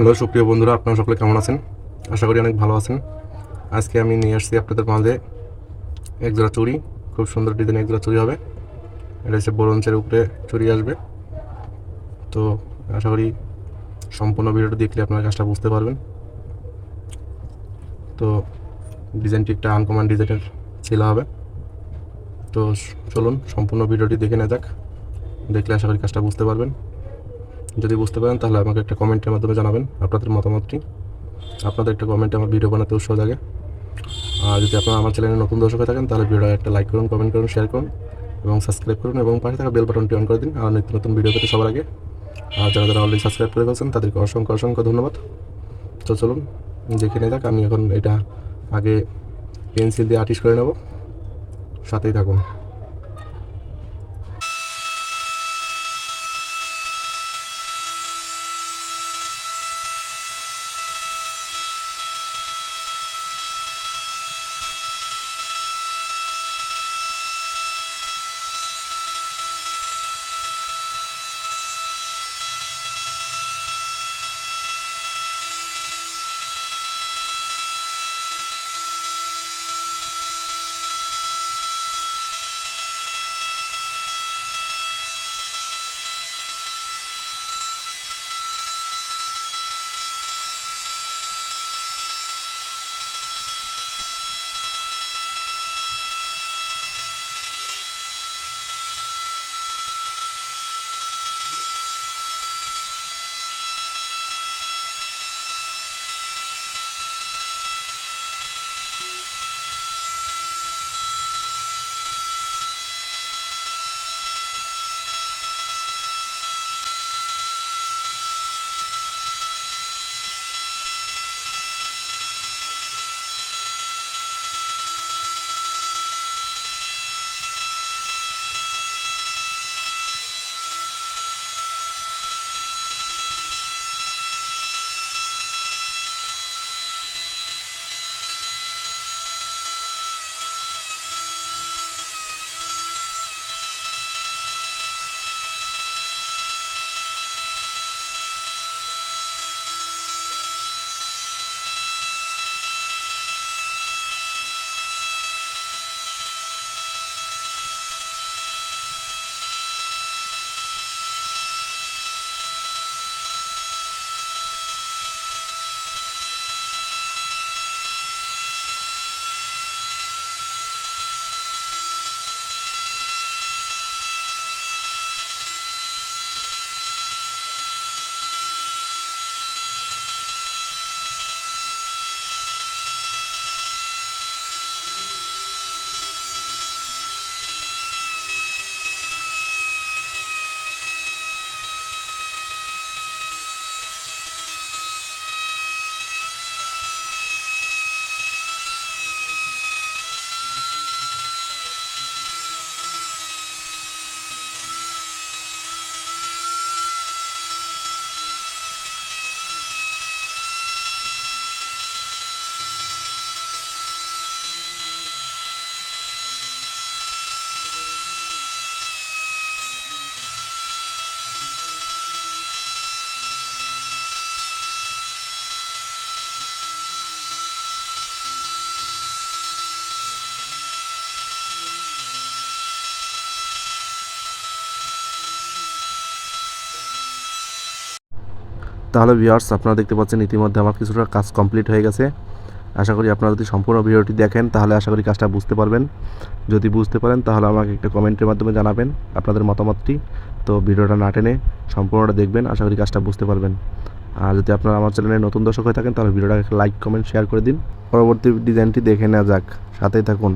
Hello, সুপ্রিয় বন্ধুরা, আপনারা সকলে কেমন আছেন? আশা করি অনেক ভালো আছেন। আজকে আমি নিয়ে আসছি আপনাদের মাঝে এক জোড়া চুড়ি। খুব সুন্দর ডিজাইন এক জোড়া চুড়ি হবে। এটা হচ্ছে ব্রোঞ্জের উপরে চুড়ি আসবে। তো আশা করি সম্পূর্ণ ভিডিওটা দেখলে আপনারা কাজটা বুঝতে পারবেন। তো ডিজাইনটি একটা আনকমন ডিজাইনের ছিল হবে। তো চলুন, সম্পূর্ণ ভিডিওটি দেখে নেওয়া যাক। দেখলে আশা করি কাজটা বুঝতে পারবেন। যদি বুঝতে পারেন, তাহলে আমাকে একটা কমেন্টের মাধ্যমে জানাবেন আপনাদের মতামতটি। আপনাদের একটা কমেন্টে আমার ভিডিও বানাতে উৎসাহ জাগে। আর যদি আপনারা আমার চ্যানেলে নতুন দর্শক হয়ে থাকেন, তাহলে ভিডিও একটা লাইক করুন, কমেন্ট করুন শেয়ার করুন এবং সাবস্ক্রাইব করুন এবং পাশে থাকা বেল বাটনটি অন করে দিন আর নিত্য নতুন ভিডিও পেতে সবার আগে। আর যারা যারা অলরেডি সাবস্ক্রাইব করে ফেলছেন, তাদেরকে অসংখ্য অসংখ্য ধন্যবাদ। তো চলুন দেখে নিয়ে যাক আমি এখন এটা আগে পেন্সিল দিয়ে আর্টিস্ট করে নেব। সাথেই থাকুন। তাহলে ভিউয়ার্স আপনারা দেখতে পাচ্ছেন ইতিমধ্যে আমার কিছুটা কাজ কমপ্লিট হয়ে গেছে। আশা করি আপনারা যদি সম্পূর্ণ ভিডিওটি দেখেন, তাহলে আশা করি কাজটা বুঝতে পারবেন। যদি বুঝতে পারেন, তাহলে আমাকে একটা কমেন্টের মাধ্যমে জানাবেন আপনাদের মতামতটি। তো ভিডিওটা না টেনে সম্পূর্ণটা দেখবেন, আশা করি কাজটা বুঝতে পারবেন। আর যদি আপনারা আমার চ্যানেলে নতুন দর্শক হয়ে থাকেন, তাহলে ভিডিওটাকে লাইক কমেন্ট শেয়ার করে দিন। পরবর্তী ডিজাইনটি দেখে নেওয়া যাক। সাথেই থাকুন।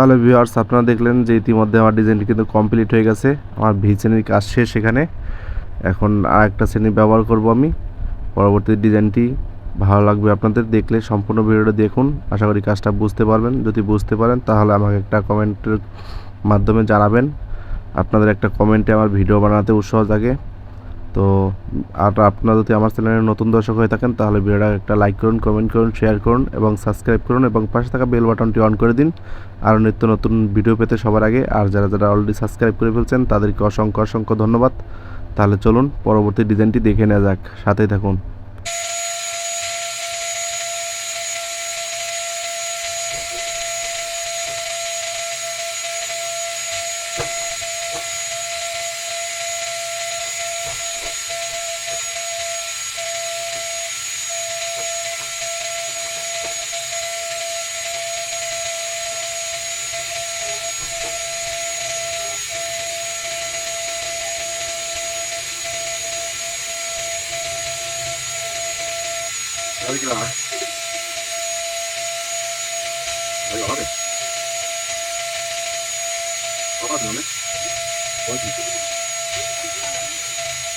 তাহলে ভিউয়ার্স আপনারা দেখলেন যে ইতিমধ্যে আমার ডিজাইনটি কিন্তু কমপ্লিট হয়ে গেছে। আমার ভি শ্রেণির কাজ শেষ সেখানে এখন আর একটা শ্রেণি ব্যবহার করব আমি। পরবর্তী ডিজাইনটি ভালো লাগবে আপনাদের দেখলে, সম্পূর্ণ ভিডিওটা দেখুন। আশা করি কাজটা বুঝতে পারবেন। যদি বুঝতে পারেন, তাহলে আমাকে একটা কমেন্টের মাধ্যমে জানাবেন। আপনাদের একটা কমেন্টে আমার ভিডিও বানাতে উৎসাহ জাগে। তো আর আপনারা যদি আমার চ্যানেলে নতুন দর্শক হয়ে থাকেন, তাহলে ভিডিওটা একটা লাইক করুন কমেন্ট করুন শেয়ার করুন এবং সাবস্ক্রাইব করুন এবং পাশে থাকা বেল বাটনটি অন করে দিন। আর নিত্য নতুন ভিডিও পেতে সবার আগে। আর যারা যারা অলরেডি সাবস্ক্রাইব করে ফেলছেন, তাদেরকে অসংখ্য অসংখ্য ধন্যবাদ। তাহলে চলুন পরবর্তী ডিজাইনটি দেখে নেওয়া যাক। সাথেই থাকুন। 여기가 여기가 하래. 아까 들었네 뭐지.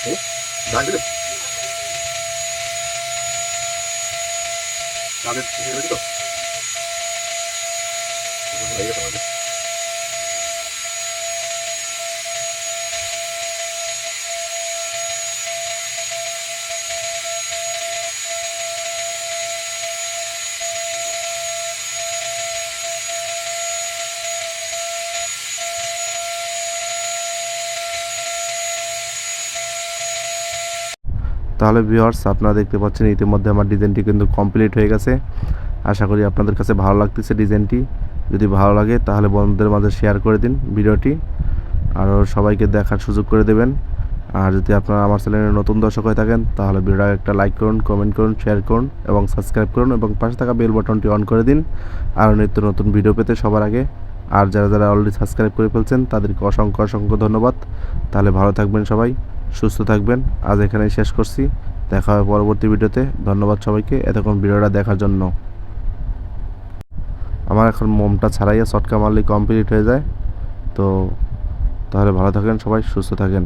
어? 나 그래. 나는 이거 이거 이거 이거 이거 তাহলে ভিউয়ার্স আপনারা দেখতে পাচ্ছেন ইতিমধ্যে আমার ডিজাইনটি কিন্তু কমপ্লিট হয়ে গেছে। আশা করি আপনাদের কাছে ভালো লাগতেছে ডিজাইনটি যদি ভালো লাগে, তাহলে বন্ধুদের মাঝে শেয়ার করে দিন ভিডিওটি। আরও সবাইকে দেখার সুযোগ করে দেবেন। আর যদি আপনারা আমার চ্যানেলে নতুন দর্শক হয়ে থাকেন, তাহলে ভিডিওটা একটা লাইক করুন কমেন্ট করুন শেয়ার করুন এবং সাবস্ক্রাইব করুন এবং পাশে থাকা বেল বাটনটি অন করে দিন। আর নিত্য নতুন ভিডিও পেতে সবার আগে। আর যারা যারা অলরেডি সাবস্ক্রাইব করে ফেলছেন, তাদেরকে অসংখ্য অসংখ্য ধন্যবাদ। তাহলে ভালো থাকবেন সবাই। সুস্থ থাকবেন। আজ এখানেই শেষ করছি। দেখা হবে পরবর্তী ভিডিওতে। ধন্যবাদ সবাইকে। এতক্ষণ ভিডিওটা দেখার জন্য। আমার এখন মোমটা ছাড়াইয়া শটকা মারলে কমপ্লিট হয়ে যায়। তো তাহলে ভালো থাকেন সবাই, সুস্থ থাকেন।